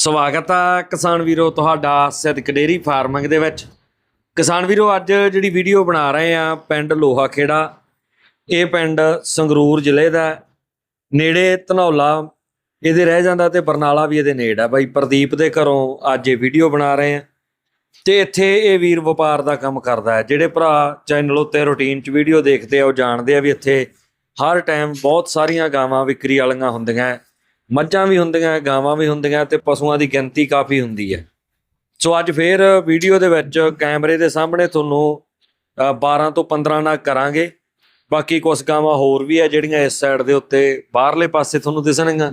ਸਵਾਗਤ ਆ ਕਿਸਾਨ ਵੀਰੋ ਤੁਹਾਡਾ ਸਿੱਧਕ ਡੇਰੀ ਫਾਰਮਿੰਗ ਦੇ ਵਿੱਚ। ਕਿਸਾਨ ਵੀਰੋ, ਅੱਜ ਜਿਹੜੀ ਵੀਡੀਓ ਬਣਾ ਰਹੇ ਆ ਪਿੰਡ ਲੋਹਾ ਖੇੜਾ ਇਹ ਪਿੰਡ ਸੰਗਰੂਰ ਜ਼ਿਲ੍ਹੇ ਦਾ ਨੇੜੇ ਧਨੌਲਾ, ਇਹਦੇ ਰਹਿ ਜਾਂਦਾ ਤੇ ਬਰਨਾਲਾ ਵੀ ਇਹਦੇ ਨੇੜੇ ਆ ਬਾਈ। ਪ੍ਰਦੀਪ ਦੇ ਘਰੋਂ ਅੱਜ ਇਹ ਵੀਡੀਓ ਬਣਾ ਰਹੇ ਆ ਤੇ ਇੱਥੇ ਇਹ ਵੀਰ ਵਪਾਰ ਦਾ ਕੰਮ ਕਰਦਾ ਹੈ। ਜਿਹੜੇ ਭਰਾ ਚੈਨਲ ਉੱਤੇ ਰੁਟੀਨ 'ਚ ਵੀਡੀਓ ਦੇਖਦੇ ਆ, ਉਹ ਜਾਣਦੇ ਆ ਵੀ ਇੱਥੇ ਹਰ ਟਾਈਮ ਬਹੁਤ ਸਾਰੀਆਂ ਗਾਵਾਂ ਵਿਕਰੀ ਵਾਲੀਆਂ ਹੁੰਦੀਆਂ ਹੈ। ਮੱਝਾਂ ਵੀ ਹੁੰਦੀਆਂ ਗਾਵਾਂ ਵੀ ਹੁੰਦੀਆਂ ਤੇ ਪਸ਼ੂਆਂ ਦੀ ਗਿਣਤੀ ਕਾਫੀ ਹੁੰਦੀ ਹੈ। ਸੋ ਅੱਜ ਫੇਰ ਵੀਡੀਓ ਦੇ ਵਿੱਚ ਕੈਮਰੇ ਦੇ ਸਾਹਮਣੇ ਤੁਹਾਨੂੰ ਅ, 12 ਤੋਂ 15 ਨਾਲ ਕਰਾਂਗੇ। ਬਾਕੀ ਕੁਝ ਗਾਵਾਂ ਹੋਰ ਵੀ ਹੈ ਜਿਹੜੀਆਂ ਇਸ ਸਾਈਡ ਦੇ ਉੱਤੇ ਬਾਹਰਲੇ ਪਾਸੇ ਤੁਹਾਨੂੰ ਦਿਸਣਗੀਆਂ।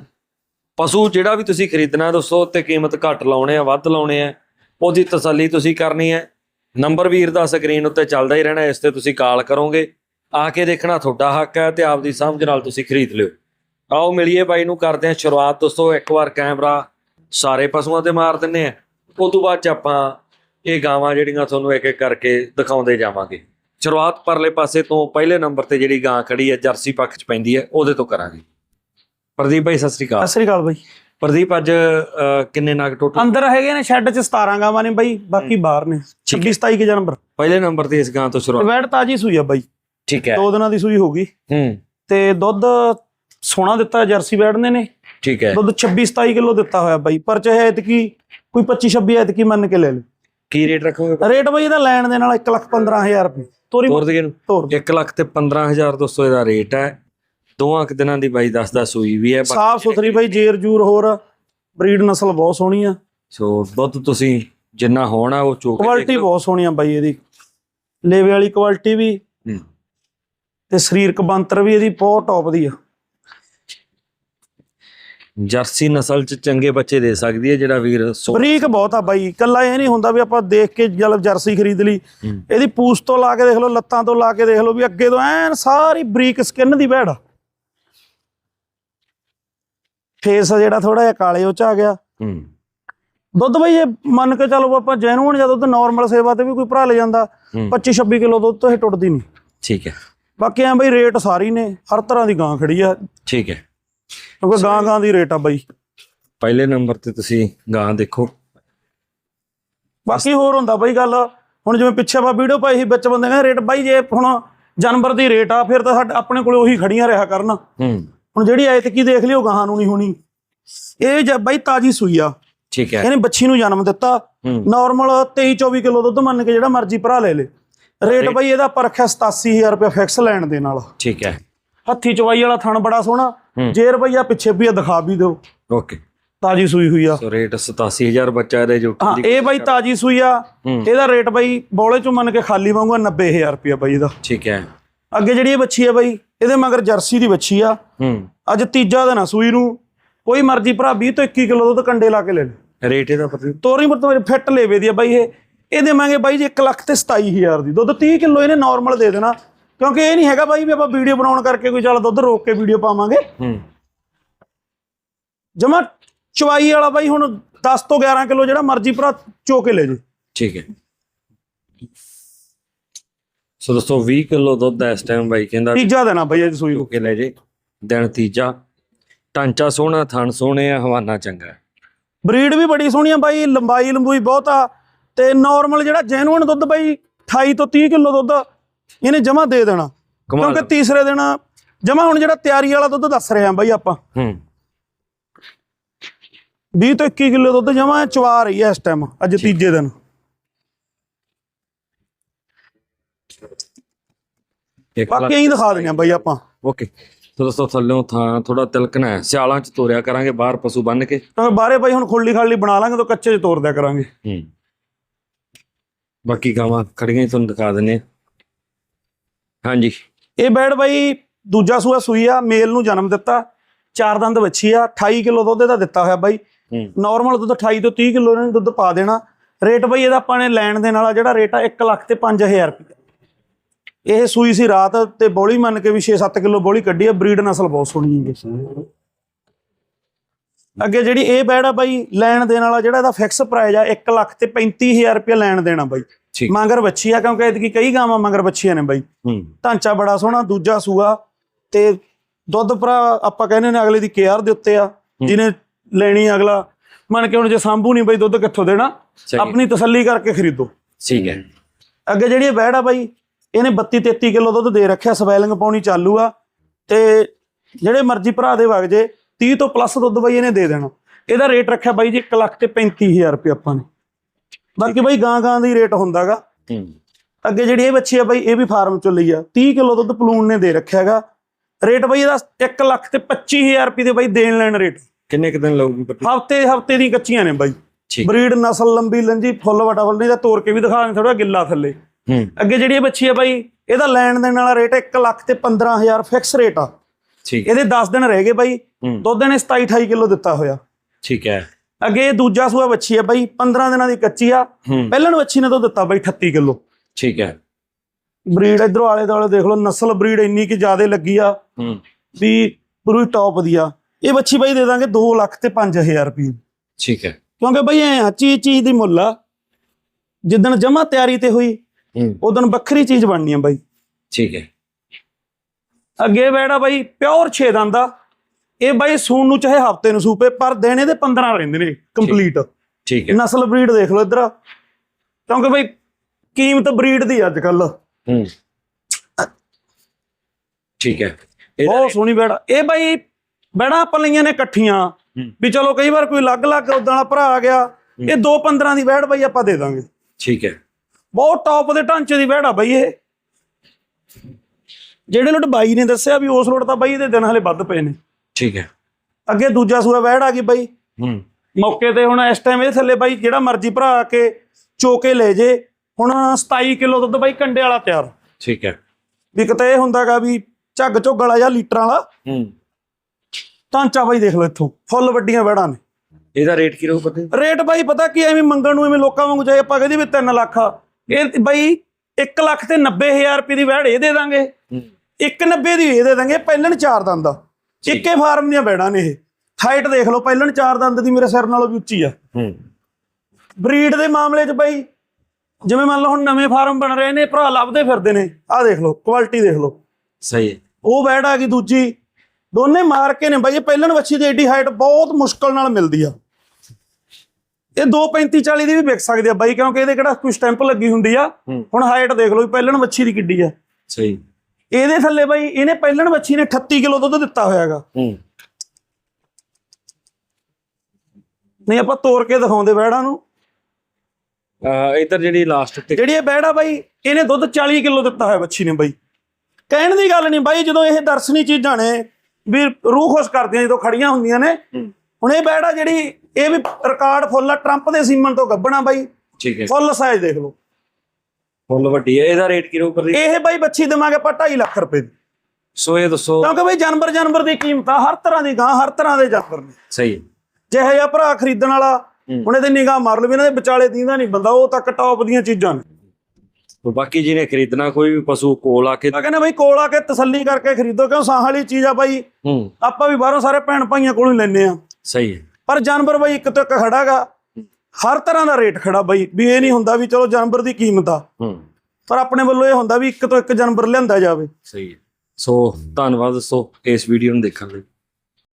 ਪਸ਼ੂ ਜਿਹੜਾ ਵੀ ਤੁਸੀਂ ਖਰੀਦਣਾ ਦੋਸਤੋ ਤੇ ਕੀਮਤ ਘੱਟ ਲਾਉਣੇ ਆ ਵੱਧ ਲਾਉਣੇ ਆ ਉਹਦੀ ਤਸੱਲੀ ਤੁਸੀਂ ਕਰਨੀ ਹੈ। ਨੰਬਰ ਵੀਰ ਦਾ ਸਕਰੀਨ ਉੱਤੇ ਚੱਲਦਾ ਹੀ ਰਹਿਣਾ ਇਸ ਤੇ ਤੁਸੀਂ ਕਾਲ ਕਰੋਗੇ। ਆ ਕੇ ਦੇਖਣਾ ਤੁਹਾਡਾ ਹੱਕ ਹੈ ਤੇ ਆਪਦੀ ਸਮਝ ਨਾਲ ਤੁਸੀਂ ਖਰੀਦ ਲਿਓ। ਆਓ ਮਿਲੀਏ ਬਾਈ ਨੂੰ ਕਰਦੇ ਹਾਂ ਸ਼ੁਰੂਆਤ। ਦੋਸਤੋ ਇੱਕ ਵਾਰ ਕੈਮਰਾ ਸਾਰੇ ਪਸ਼ੂਆਂ ਤੇ ਮਾਰ ਦਿੰਨੇ ਆ ਉਸ ਤੋਂ ਬਾਅਦ ਚ ਆਪਾਂ ਇਹ ਗਾਵਾਂ ਜਿਹੜੀਆਂ ਤੁਹਾਨੂੰ ਇੱਕ ਇੱਕ ਕਰਕੇ ਦਿਖਾਉਂਦੇ ਜਾਵਾਂਗੇ। ਸ਼ੁਰੂਆਤ ਪਰਲੇ ਪਾਸੇ ਤੋਂ ਪਹਿਲੇ ਨੰਬਰ ਤੇ ਜਿਹੜੀ ਗਾਂ ਖੜੀ ਹੈ ਜਰਸੀ ਪੱਖ ਚ ਪੈਂਦੀ ਹੈ ਉਹਦੇ ਤੋਂ ਕਰਾਂਗੇ। ਪ੍ਰਦੀਪ ਭਾਈ ਸਤਿ ਸ੍ਰੀ ਅਕਾਲ। ਸਤਿ ਸ੍ਰੀ ਅਕਾਲ ਬਾਈ। ਪ੍ਰਦੀਪ ਅੱਜ ਕਿੰਨੇ ਨਗ ਟੋਟਲ ਅੰਦਰ ਹੈਗੇ ਨੇ ਸ਼ੈੱਡ 'ਚ 17 ਗਾਵਾਂ ਨੇ ਬਾਈ ਬਾਕੀ ਬਾਹਰ ਨੇ। 26 27 ਕੇ ਨੰਬਰ ਪਹਿਲੇ ਨੰਬਰ ਤੇ ਇਸ ਗਾਂ ਤੋਂ ਸ਼ੁਰੂਆਤ। ਵੈੜ ਤਾਜੀ ਸੂਈ ਆ ਬਾਈ। ਠੀਕ ਹੈ। ਦੋ ਦਿਨਾਂ ਦੀ ਸੂਈ ਹੋ ਗਈ। ਹੂੰ। ਤੇ ਦੁੱਧ ਸੋਨਾ ਦਿੱਤਾ ਜਰਸੀ ਵੈੜਨੇ ਨੇ। ਠੀਕ ਹੈ। ਦੁੱਧ 26 27 ਕਿਲੋ ਦਿੱਤਾ ਹੋਇਆ ਬਾਈ। ਪਰ ਚਾਹੇ ਐਤਕੀ ਕੋਈ 25 26 ਐਤਕੀ ਮੰਨ ਕੇ ਲੈ ਲਓ। ਕੀ ਰੇਟ ਰੱਖੋਗੇ ਰੇਟ ਬਾਈ ਇਹਦਾ ਲੈਣ ਦੇ ਨਾਲ 1 ਲੱਖ 15000 ਰੁਪਏ। ਤੋਰੀ ਤੋਰ ਦੇ ਨੂੰ ਤੋਰ 1 ਲੱਖ ਤੇ 15000 ਦੋਸਤੋ ਇਹਦਾ ਰੇਟ ਹੈ। ਦੋਆਂ ਕੁ ਦਿਨਾਂ ਦੀ ਬਾਈ ਦੱਸਦਾ ਸੂਈ ਵੀ ਹੈ। ਸਾਫ਼ ਸੁਥਰੀ ਬਾਈ ਜੇਰ ਜੂਰ ਹੋਰ। ਬਰੀਡ ਨਸਲ ਬਹੁਤ ਸੋਹਣੀ ਆ। ਸੋ ਦੁੱਧ ਤੁਸੀਂ ਜਿੰਨਾ ਹੋਣਾ ਉਹ ਚੋਕ ਕੁਆਲਿਟੀ ਬਹੁਤ ਸੋਹਣੀ ਆ ਬਾਈ ਇਹਦੀ। ਲੇਵੇ ਵਾਲੀ ਕੁਆਲਿਟੀ ਵੀ। ਤੇ ਸਰੀਰਕ ਬੰਤਰ ਵੀ ਇਹਦੀ ਬਹੁਤ ਟੌਪ ਦੀ ਆ। ਜਰਸੀ ਨਸਲ ਚ ਚੰਗੇ ਬੱਚੇ ਦੇ ਸਕਦੀ ਹੈ ਜਿਹੜਾ ਵੀਰ ਬਰੀਕ ਬਹੁਤ ਆ ਬਾਈ ਕੱਲਾ ਇਹ ਨਹੀਂ ਹੁੰਦਾ ਵੀ ਆਪਾਂ ਦੇਖ ਕੇ ਜਲ ਜਰਸੀ ਖਰੀਦ ਲਈ। ਇਹਦੀ ਪੂਛ ਤੋਂ ਲਾ ਕੇ ਦੇਖ ਲਓ ਲੱਤਾਂ ਤੋਂ ਲਾ ਕੇ ਦੇਖ ਲਓ ਵੀ ਅੱਗੇ ਤੋਂ ਐਨ ਸਾਰੀ ਬਰੀਕ ਸਕਿਨ ਦੀ ਭੈੜ ਆ। ਫੇਸ ਜਿਹੜਾ ਥੋੜਾ ਜਿਹਾ ਕਾਲੇ ਉਹ ਚ ਆ ਗਿਆ। ਹੂੰ। ਦੁੱਧ ਬਈ ਇਹ ਮੰਨ ਕੇ ਚੱਲੋ ਆਪਾਂ ਜੈਨੂਨ ਜਾਂ ਦੁੱਧ ਨਾਰਮਲ ਸੇਵਾ ਤੇ ਵੀ ਕੋਈ ਭਰਾ ਲੈ ਜਾਂਦਾ ਹੂੰ। 25 26 ਕਿਲੋ ਦੁੱਧ ਤੋਂ ਇਹ ਟੁੱਟਦੀ ਨਹੀਂ। ਠੀਕ ਹੈ। ਬਾਕੀ ਐ ਬਈ ਰੇਟ ਸਾਰੀ ਨੇ ਹਰ ਤਰ੍ਹਾਂ ਦੀ ਗਾਂ ਖੜੀ ਆ। ਠੀਕ ਹੈ। ਕਿਉਂਕਿ ਗਾਂ ਗਾਂ ਦੀ ਰੇਟ ਆ ਬਾਈ। ਪਹਿਲੇ ਨੰਬਰ ਤੇ ਤੁਸੀਂ ਗਾਂ ਦੇਖੋ। ਬਾਕੀ ਹੋਰ ਹੁੰਦਾ ਬਾਈ ਗੱਲ ਹੁਣ ਜਿਵੇਂ ਪਿੱਛੇ ਆਪਾਂ ਵੀਡੀਓ ਪਾਈ ਸੀ ਵਿੱਚ ਬੰਦੇ ਕਹਿੰਦੇ ਰੇਟ ਬਾਈ ਜੇ ਹੁਣ ਜਾਨਵਰ ਦੀ ਰੇਟ ਆ ਫਿਰ ਤਾਂ ਸਾਡੇ ਆਪਣੇ ਕੋਲੇ ਉਹੀ ਖੜੀਆਂ ਰਿਹਾ ਕਰਨ। ਹੂੰ। ਹੁਣ ਜਿਹੜੀ ਐਤਕੀ ਦੇਖ ਲਿਓ ਗਾਹਾਂ ਨੂੰ ਨਹੀਂ ਹੋਣੀ। ਇਹ ਜ- ਬਾਈ ਤਾਜੀ ਸੂਈ ਆ। ਠੀਕ ਹੈ। ਇਹਨੇ ਬੱਚੀ ਨੂੰ ਜਨਮ ਦਿੱਤਾ। ਨਾਰਮਲ 23 24 ਕਿਲੋ ਦੁੱਧ ਮੰਨ ਕੇ ਜਿਹੜਾ ਮਰਜ਼ੀ ਭਰਾ ਲੈ ਲੇ। ਰੇਟ ਬਾਈ ਇਹਦਾ ਆਪਾਂ ਰੱਖਿਆ 87000 ਰੁਪਏ ਫਿਕਸ ਲੈਣ ਦੇ ਨਾਲ। ਠੀਕ ਹੈ। ਹੱਥੀ ਚਵਾਈ ਵਾਲਾ ਥਣ ਬੜਾ ਸੋਹਣਾ। ਜੇ ਰੁਪਈਆ ਪਿੱਛੇ ਵੀ ਆ ਦਿਖਾ ਵੀ ਦਿਓ। ਓਕੇ। ਤਾਜੀ ਸੂਈ ਹੋਈ ਆ। ਸੋ ਰੇਟ 87000 ਬੱਚਾ ਇਹਦੇ ਜੋ ਹਾਂ ਇਹ ਬਾਈ ਤਾਜੀ ਸੂਈ ਆ। ਇਹਦਾ ਰੇਟ ਬਾਈ ਬੋਲੇ ਚੋਂ ਮੰਨ ਕੇ ਖਾਲੀ ਵਾਂਗੂਗਾ 90000 ਰੁਪਏ ਬਾਈ ਇਹਦਾ। ਠੀਕ ਹੈ। ਅੱਗੇ ਜਿਹੜੀ ਇਹ ਬੱਚੀ ਆ ਬਾਈ ਇਹਦੇ ਮਗਰ ਜਰਸੀ ਦੀ ਬੱਚੀ ਆ। ਅੱਜ ਤੀਜਾ ਦਿਨ ਆ ਸੂਈ ਨੂੰ। ਕੋਈ ਮਰਜ਼ੀ ਭਰਾ 20 ਤੋਂ 21 ਕਿਲੋ ਦੁੱਧ ਕੰਡੇ ਲਾ ਕੇ ਲੈ ਲੈ। ਰੇਟ ਇਹਦਾ ਪਤਾ ਤੋਰੀ ਮਤਲਬ ਫਿੱਟ ਲੇਵੇ ਦੀ ਆ ਬਾਈ ਇਹ। ਇਹ ਦੇਵਾਂਗੇ ਬਾਈ ਜੀ 1 ਲੱਖ ਤੇ 27000 ਦੀ। ਦੁੱਧ 30 ਕਿਲੋ ਇਹਨੇ ਨਾਰਮਲ ਦੇ ਦੇਣਾ। ਕਿਉਂਕਿ ਇਹ ਨਹੀਂ ਹੈਗਾ ਬਾਈ ਵੀ ਆਪਾਂ ਵੀਡੀਓ ਬਣਾਉਣ ਕਰਕੇ ਕੋਈ ਚੱਲ ਦੁੱਧ ਰੋਕ ਕੇ ਵੀਡੀਓ ਪਾਵਾਂਗੇ। ਹੂੰ। ਜਮਾ ਚਵਾਈ ਵਾਲਾ ਬਾਈ ਹੁਣ 10 ਤੋਂ 11 ਕਿਲੋ ਜਿਹੜਾ ਮਰਜ਼ੀ ਭਰਾ ਚੋ ਕੇ ਲੈ ਜੇ ਠੀਕ ਹੈ। ਸੋ ਦੋਸਤੋ 20 ਕਿਲੋ ਦੁੱਧ ਇਸ ਟਾਈਮ ਬਾਈ ਕਹਿੰਦਾ ਤੀਜਾ ਆ ਬਾਈ ਇਹ ਸੂਈ। ਕੇ ਲੈ ਜੇ। ਦਿਨ ਤੀਜਾ। ਢਾਂਚਾ ਸੋਹਣਾ ਥਣ ਸੋਹਣੇ ਆ ਹਵਾਨਾ ਚੰਗਾ। ਬਰੀਡ ਵੀ ਬੜੀ ਸੋਹਣੀ ਆ ਬਾਈ ਲੰਬਾਈ ਲੰਬੂਈ ਬਹੁਤ ਆ। ਤੇ ਨਾਰਮਲ ਜਿਹੜਾ ਜੈਨੂਨ ਦੁੱਧ ਬਾਈ 28 ਤੋਂ 30 ਕਿਲੋ ਦੁੱਧ ਇਹਨੇ ਜਮਾ ਦੇ ਦੇਣਾ। ਕਮਾਲ ਕਿਉਂਕਿ ਤੀਸਰੇ ਦਿਨ ਜਮਾ ਹੁਣ ਜਿਹੜਾ ਤਿਆਰੀ ਵਾਲਾ ਦੁੱਧ ਦੱਸ ਰਹੇ ਆ ਬਾਈ ਆਪਾਂ। ਹੂੰ। 20 ਤੋਂ 21 ਕਿਲੋ ਦੁੱਧ ਜਮਾ ਚਵਾ ਰਹੀ ਹੈ ਇਸ ਟਾਈਮ ਅੱਜ ਤੀਜੇ ਦਿਨ। ਇੱਕ ਬਾਕੀ ਐਂ ਦਿਖਾ ਦਿੰਦੇ ਆ ਬਾਈ ਆਪਾਂ। ਓਕੇ। ਸੋ ਦੋਸਤੋ ਥੱਲੋਂ ਥਾਂ ਥੋੜਾ ਤਿਲਕਣਾ ਹੈ। ਸਿਆਲਾਂ ਚ ਤੋਰਿਆ ਕਰਾਂਗੇ ਬਾਹਰ ਪਸ਼ੂ ਬੰਨ ਕੇ। ਕਿਉਂਕਿ ਬਾਹਰੇ ਬਾਈ ਹੁਣ ਖੁੱਲੀ ਖਾਲੀ ਬਣਾ ਲਾਂਗੇ ਤਾਂ ਕੱਚੇ ਚ ਤੋੜ ਦਿਆ ਕਰਾਂਗੇ। ਹੂੰ। ਬਾਕੀ ਗਾਵਾਂ ਖੜੀਆਂ ਹੀ ਤੁਹਾਨੂੰ ਦਿਖਾ ਦਿੰਨੇ ਆ। ਹਾਂਜੀ। ਇਹ ਬੈਡ ਬਾਈ ਦੂਜਾ ਸੂਆ ਸੂਈ ਆ ਮੇਲ ਨੂੰ ਜਨਮ ਦਿੱਤਾ ਚਾਰ ਦੰਦ ਵੱਛੀ ਆ 28 ਕਿਲੋ ਦੁੱਧ ਇਹਦਾ ਦਿੱਤਾ ਹੋਇਆ ਬਾਈ। ਨਾਰਮਲ ਦੁੱਧ 28 ਤੋਂ 30 ਕਿਲੋ ਇਹਨਾਂ ਨੇ ਦੁੱਧ ਪਾ ਦੇਣਾ। ਰੇਟ ਬਈ ਇਹਦਾ ਆਪਾਂ ਨੇ ਲੈਣ ਦੇ ਨਾਲ ਜਿਹੜਾ ਰੇਟ ਆ 1 ਲੱਖ ਤੇ 5000 ਰੁਪਏ। ਇਹ ਸੂਈ ਸੀ ਰਾਤ ਤੇ ਬੋਲੀ ਮੰਨ ਕੇ ਵੀ 6-7 ਕਿਲੋ ਬੋਲੀ ਕੱਢੀ ਆ ਬਰੀਡ ਨਸਲ ਬਹੁਤ ਸੋਹਣੀ ਹੈ ਅੱਗੇ ਜਿਹੜੀ ਇਹ ਬੈੜ ਆ ਬਾਈ ਲੈਣ ਦੇਣ ਵਾਲਾ ਜਿਹੜਾ ਇਹਦਾ ਫਿਕਸ ਪ੍ਰਾਈਸ ਆ 1 ਲੱਖ ਤੇ 35000 ਰੁਪਏ ਲੈਣ ਦੇਣਾ ਬਾਈ। ਮਗਰ ਬੱਚੀ ਆ ਕਿਉਂਕਿ ਇਹਦੀ ਕਈ ਗਾਵਾਂ ਮਗਰ ਬੱਚੀਆਂ ਨੇ ਬਾਈ। ਹੂੰ। ਢਾਂਚਾ ਬੜਾ ਸੋਹਣਾ ਦੂਜਾ ਸੂਆ ਤੇ ਦੁੱਧ ਭਰਾ ਆਪਾਂ ਕਹਿੰਦੇ ਨੇ ਅਗਲੇ ਦੀ ਕੇਅਰ ਦੇ ਉੱਤੇ ਆ ਜਿਹਨੇ ਲੈਣੀ ਅਗਲਾ। ਮੰਨ ਕੇ ਹੁਣ ਜੇ ਸਾਂਭੂ ਨਹੀਂ ਬਈ ਦੁੱਧ ਕਿੱਥੋਂ ਦੇਣਾ। ਆਪਣੀ ਤਸੱਲੀ ਕਰਕੇ ਖਰੀਦੋ। ਠੀਕ ਹੈ। ਅੱਗੇ ਜਿਹੜੀ ਬੈੜ ਆ ਬਾਈ ਇਹਨੇ 32 33 ਕਿਲੋ ਦੁੱਧ ਦੇ ਰੱਖਿਆ ਸਵੈਲਿੰਗ ਪਾਉਣੀ ਚਾਲੂ ਆ ਤੇ ਜਿਹੜੇ ਮਰਜ਼ੀ ਭਰਾ ਦੇ ਵਗ ਜੇ 30 ਤੋਂ ਪਲੱਸ ਦੁੱਧ ਬਾਈ ਇਹਨੇ ਦੇ ਦੇਣਾ। ਇਹਦਾ ਰੇਟ ਰੱਖਿਆ ਬਾਈ ਜੀ 1 ਲੱਖ ਤੇ 35000 ਰੁਪਏ ਆਪਾਂ ਨੇ। ਬਾਕੀ ਬਾਈ ਗਾਂ ਗਾਂ ਦੀ ਰੇਟ ਹੁੰਦਾਗਾ। ਅੱਗੇ ਜਿਹੜੀ ਇਹ ਬੱਚੀ ਆ ਬਾਈ ਇਹ ਵੀ ਫਾਰਮ ਚੋਂ ਲਈ ਆ। 30 ਕਿਲੋ ਦੁੱਧ ਪਲੂਨ ਨੇ ਦੇ ਰੱਖਿਆਗਾ। ਰੇਟ ਬਾਈ ਇਹਦਾ 1 ਲੱਖ ਤੇ 25000 ਰੁਪਏ ਦੇ ਬਾਈ ਦੇਣ ਲੈਣ ਰੇਟ। ਕਿੰਨੇ ਕੁ ਦਿਨ ਲਊਗੀ ਪੱਟੀ ਹਫ਼ਤੇ ਹਫ਼ਤੇ ਦੀ ਕੱਚੀਆਂ ਨੇ ਬਾਈ। ਬਰੀਡ ਨਸਲ ਲੰਬੀ ਲੰਜੀ ਫੁੱਲ ਵਟਾਵਲ ਨਹੀਂ ਤਾਂ ਤੋੜ ਕੇ ਵੀ ਦਿਖਾ ਦੇ ਥੋੜਾ ਗਿੱਲਾ ਥੱਲੇ। ਅੱਗੇ ਜਿਹੜੀ ਇਹ ਬੱਚੀ ਆ ਬਾਈ ਇਹਦਾ ਲੈਣ ਦੇਣ ਵਾਲਾ ਰੇਟ 1 ਲੱਖ ਤੇ 15000 ਫਿਕਸ ਰੇਟ ਆ। ਠੀਕ। ਇਹਦੇ 10 ਦਿਨ ਰਹਿ ਗਏ ਬਾਈ। ਦੁੱਧ ਨੇ 27 28 ਕਿਲੋ ਦਿੱਤਾ ਹੋਇਆ। ਠੀਕ ਹੈ। ਅੱਗੇ ਦੂਜਾ ਸੂਆ ਬੱਚੀ ਆ ਬਾਈ 15 ਦਿਨਾਂ ਦੀ ਕੱਚੀ ਆ। ਹੂੰ। ਪਹਿਲਣ ਬੱਚੀ ਨੇ ਦੁੱਧ ਦਿੱਤਾ ਬਾਈ 38 ਕਿਲੋ। ਠੀਕ ਹੈ। ਬਰੀਡ ਇਧਰੋਂ ਆਲੇ ਦੁਆਲੇ ਦੇਖ ਲਓ ਨਸਲ ਬਰੀਡ ਇੰਨੀ ਕਿ ਜ਼ਿਆਦੇ ਲੱਗੀ ਆ ਵੀ ਪੂਰੀ ਟੌਪ ਦੀ ਆ। ਇਹ ਬੱਚੀ ਬਾਈ ਦੇ ਦਾਂਗੇ 2 ਲੱਖ ਤੇ 5000 ਰੁਪਏ। ਠੀਕ ਹੈ। ਕਿਉਂਕਿ ਬਾਈ ਐ ਚੀਜ਼ ਚੀਜ਼ ਦੀ ਮੁੱਲ ਆ। ਜਿੱਦਣ ਜਮਾ ਤਿਆਰੀ ਤੇ ਹੋਈ ਉਦੋਂ ਵੱਖਰੀ ਚੀਜ਼ ਬਣਨੀ ਆ ਬਾਈ। ਠੀਕ ਹੈ। ਅੱਗੇ ਬੈੜਾ ਬਾਈ ਪਿਓਰ 6 ਦੰਦ ਦਾ ਇਹ ਬਾਈ ਸੂਣ ਨੂੰ ਚਾਹੇ ਹਫ਼ਤੇ ਨੂੰ ਸੂਪੇ ਪਰ ਦਿਨ ਇਹਦੇ 15 ਰਹਿੰਦੇ ਨੇ ਕੰਪਲੀਟ ਠੀਕ ਹੈ। ਨਸਲ ਬਰੀਡ ਦੇਖ ਲਓ ਇਧਰ। ਕਿਉਂਕਿ ਬਾਈ ਕੀਮਤ ਬਰੀਡ ਦੀ ਅੱਜ ਕੱਲ ਹੂੰ। ਠੀਕ ਹੈ। ਬਹੁਤ ਸੋਹਣੀ ਬੈੜਾ। ਇਹ ਬਾਈ ਬੈੜਾ ਆਪਾਂ ਲਈਆਂ ਨੇ ਇਕੱਠੀਆਂ। ਵੀ ਚਲੋ ਕਈ ਵਾਰ ਕੋਈ ਅਲੱਗ-ਅਲੱਗ ਉਦਾਂ ਵਾਲਾ ਭਰਾ ਆ ਗਿਆ ਇਹ 2-15 ਦੀ ਬੈੜ ਬਾਈ ਆਪਾਂ ਦੇ ਦਾਂਗੇ। ਠੀਕ ਹੈ। ਬਹੁਤ ਟੌਪ ਦੇ ਢਾਂਚੇ ਦੀ ਬੈੜ ਬਾਈ ਇਹ। ਜਿਹੜੇ ਲੋਟ ਬਾਈ ਨੇ ਦੱਸਿਆ ਵੀ ਉਸ ਲੋਟ ਤਾਂ ਬਾਈ ਇਹਦੇ ਦਿਨ ਹਲੇ ਵੱਧ ਪਏ ਨੇ। ਠੀਕ ਹੈ। ਅੱਗੇ ਦੂਜਾ ਸੂਆ ਬੈੜ ਆ ਗਈ ਬਾਈ। ਹੂੰ। ਮੌਕੇ ਤੇ ਹੁਣ ਇਸ ਟਾਈਮ ਇਹ ਥੱਲੇ ਬਾਈ ਜਿਹੜਾ ਮਰਜ਼ੀ ਭਰਾ ਆ ਕੇ ਚੋਕੇ ਲੈ ਜੇ। ਹੁਣ 27 ਕਿਲੋ ਦੁੱਧ ਬਾਈ ਕੰਡੇ ਵਾਲਾ ਤਿਆਰ। ਠੀਕ ਹੈ। ਵੀ ਕਿਤੇ ਇਹ ਹੁੰਦਾਗਾ ਵੀ ਝੱਗ ਝੋਗ ਵਾਲਾ ਜਾਂ ਲੀਟਰਾਂ ਵਾਲਾ। ਹੂੰ। ਢਾਂਚਾ ਬਾਈ ਦੇਖ ਲਓ ਇੱਥੋਂ। ਫੁੱਲ ਵੱਡੀਆਂ ਵੜਾਂ ਨੇ। ਇਹਦਾ ਰੇਟ ਕੀ ਰਹੂ ਪਤਾ? ਰੇਟ ਬਾਈ ਪਤਾ ਕੀ ਐਵੇਂ ਮੰਗਣ ਨੂੰ ਐਵੇਂ ਲੋਕਾਂ ਵਾਂਗੂ ਚਾਹੇ ਆਪਾਂ ਕਹਦੇ ਵੀ 3 ਲੱਖ ਆ। ਇਹ ਬਾਈ 1 ਲੱਖ ਤੇ 90000 ਰੁਪਏ ਦੀ ਵੈੜ ਇਹ ਦੇ ਦਾਂਗੇ। ਹੂੰ। 190 ਦੀ ਇਹ ਦੇ ਦਾਂਗੇ ਪਹਿਲਣ ਚਾਰ ਦੰਦ ਦਾ ਇੱਕੇ ਫਾਰਮ ਦੀਆਂ ਵੈੜਾਂ ਨੇ ਇਹ। ਹਾਈਟ ਦੇਖ ਲਓ ਪਹਿਲਣ ਚਾਰ ਦੰਦ ਦੀ ਮੇਰੇ ਸਿਰ ਨਾਲੋਂ ਵੀ ਉੱਚੀ ਆ। ਹੂੰ। ਬਰੀਡ ਦੇ ਮਾਮਲੇ 'ਚ ਬਾਈ ਜਿਵੇਂ ਮੰਨ ਲਓ ਹੁਣ ਨਵੇਂ ਫਾਰਮ ਬਣ ਰਹੇ ਨੇ ਭਰਾ ਲੱਭਦੇ ਫਿਰਦੇ ਨੇ। ਆਹ ਦੇਖ ਲਓ ਕੁਆਲਿਟੀ ਦੇਖ ਲਓ। ਸਹੀ ਹੈ। ਉਹ ਵੈੜ ਆ ਗਈ ਦੂਜੀ। ਦੋਨੇ ਮਾਰ ਕੇ ਨੇ ਬਾਈ ਇਹ ਪਹਿਲਣ ਵੱਛੀ ਦੀ ਏਡੀ ਹਾਈਟ ਬਹੁਤ ਮੁਸ਼ਕਲ ਨਾਲ ਮਿਲਦੀ ਆ। ਇਹ 235 40 ਦੀ ਵੀ ਵਿਕ ਸਕਦੀ ਆ ਬਾਈ ਕਿਉਂਕਿ ਇਹਦੇ ਕਿਹੜਾ ਕੋਈ ਸਟੈਂਪ ਲੱਗੀ ਹੁੰਦੀ ਆ। ਹੁਣ ਹਾਈਟ ਦੇਖ ਲਓ ਪਹਿਲਣ ਵੱਛੀ ਦੀ ਕਿੱਡੀ ਆ। ਸਹੀ। ਇਹਦੇ ਥੱਲੇ ਬਾਈ ਇਹਨੇ ਪਹਿਲਣ ਵੱਛੀ ਨੇ 38 ਕਿਲੋ ਦੁੱਧ ਦਿੱਤਾ ਹੋਇਆਗਾ। ਹੂੰ। ਨਹੀਂ ਆਪਾਂ ਤੋੜ ਕੇ ਦਿਖਾਉਂਦੇ ਵੈੜਾਂ ਨੂੰ। ਇੱਧਰ ਜਿਹੜੀ ਲਾਸਟ ਤੇ ਜਿਹੜੀ ਇਹ ਬੈੜਾ ਬਾਈ ਇਹਨੇ ਦੁੱਧ 40 ਕਿਲੋ ਦਿੱਤਾ ਹੋਇਆ ਬੱਚੀ ਨੇ ਬਾਈ। ਕਹਿਣ ਦੀ ਗੱਲ ਨਹੀਂ ਬਾਈ ਜਦੋਂ ਇਹ ਦਰਸ਼ਨੀ ਚੀਜ਼ਾਂ ਨੇ ਵੀ ਰੂਹ ਖੁਸ਼ ਕਰਦੀਆਂ ਜਦੋਂ ਖੜੀਆਂ ਹੁੰਦੀਆਂ ਨੇ ਹੁਣ ਇਹ ਬੈੜਾ ਜਿਹੜੀ ਇਹ ਵੀ ਰਿਕਾਰਡ ਫੁੱਲ ਆ ਟਰੰਪ ਦੇ ਸੀਮਨ ਤੋਂ ਗੱਬਣਾ ਬਾਈ। ਠੀਕ ਹੈ। ਫੁੱਲ ਸਾਈਜ਼ ਦੇਖ ਲਓ। ਫੁੱਲ ਵੱਡੀ ਹੈ ਇਹਦਾ ਰੇਟ ਕੀ ਰਹੂ ਇਹ ਬਾਈ ਬੱਚੀ ਦੇਵਾਂਗੇ ਆਪਾਂ 2.5 ਲੱਖ ਰੁਪਏ ਦੀ। ਸੋ ਇਹ ਦੱਸੋ। ਕਿਉਂਕਿ ਬਾਈ ਜਾਨਵਰ ਜਾਨਵਰ ਦੀ ਕੀਮਤ ਆ ਹਰ ਤਰ੍ਹਾਂ ਦੀ ਗਾਂ ਹਰ ਤਰ੍ਹਾਂ ਦੇ ਜਾਨਵਰ ਨੇ। ਸਹੀ ਜਿਹੇ ਜਿਹਾ ਭਰਾ ਖਰੀਦਣ ਵਾਲਾ ਹੁਣ ਇਹਦੇ ਨਿਗਾਹ ਮਾਰ ਲਵੇ ਇਹਨਾਂ ਦੇ ਵਿਚਾਲੇ ਦੀਂਦਾ ਨਹੀਂ ਬੰਦਾ ਉਹ ਤੱਕ ਟੌਪ ਦੀਆਂ ਚੀਜ਼ਾਂ ਨੇ। ਤੇ ਬਾਕੀ ਜਿਹਨੇ ਖਰੀਦਣਾ ਕੋਈ ਵੀ ਪਸ਼ੂ ਕੋਲ ਆ ਕੇ ਮੈਂ ਕਹਿੰਦਾ ਬਾਈ ਕੋਲ ਆ ਕੇ ਤਸੱਲੀ ਕਰਕੇ ਖਰੀਦੋ ਕਿਉਂ ਸਾਹ ਵਾਲੀ ਚੀਜ਼ ਆ ਬਾਈ। ਹੂੰ। ਆਪਾਂ ਵੀ ਬਾਹਰੋਂ ਸਾਰੇ ਭੈਣ ਭਾਈਆਂ ਕੋਲੋਂ ਹੀ ਲੈਨੇ ਆ ਸਹੀ ਹੈ। ਪਰ ਜਾਨਵਰ ਬਾਈ ਇੱਕ ਤੋਂ ਇੱਕ ਖੜਾਗਾ। ਹਰ ਤਰ੍ਹਾਂ ਦਾ ਰੇਟ ਖੜਾ ਬਾਈ ਵੀ ਇਹ ਨਹੀਂ ਹੁੰਦਾ ਵੀ ਚਲੋ ਜਾਨਵਰ ਦੀ ਕੀਮਤ ਆ। ਹੂੰ। ਪਰ ਆਪਣੇ ਵੱਲੋਂ ਇਹ ਹੁੰਦਾ ਵੀ ਇੱਕ ਤੋਂ ਇੱਕ ਜਾਨਵਰ ਲਿਆਂਦਾ ਜਾਵੇ। ਸਹੀ ਹੈ। ਸੋ ਧੰਨਵਾਦ ਦੋਸਤੋ ਇਸ ਵੀਡੀਓ ਨੂੰ ਦੇਖਣ ਲਈ।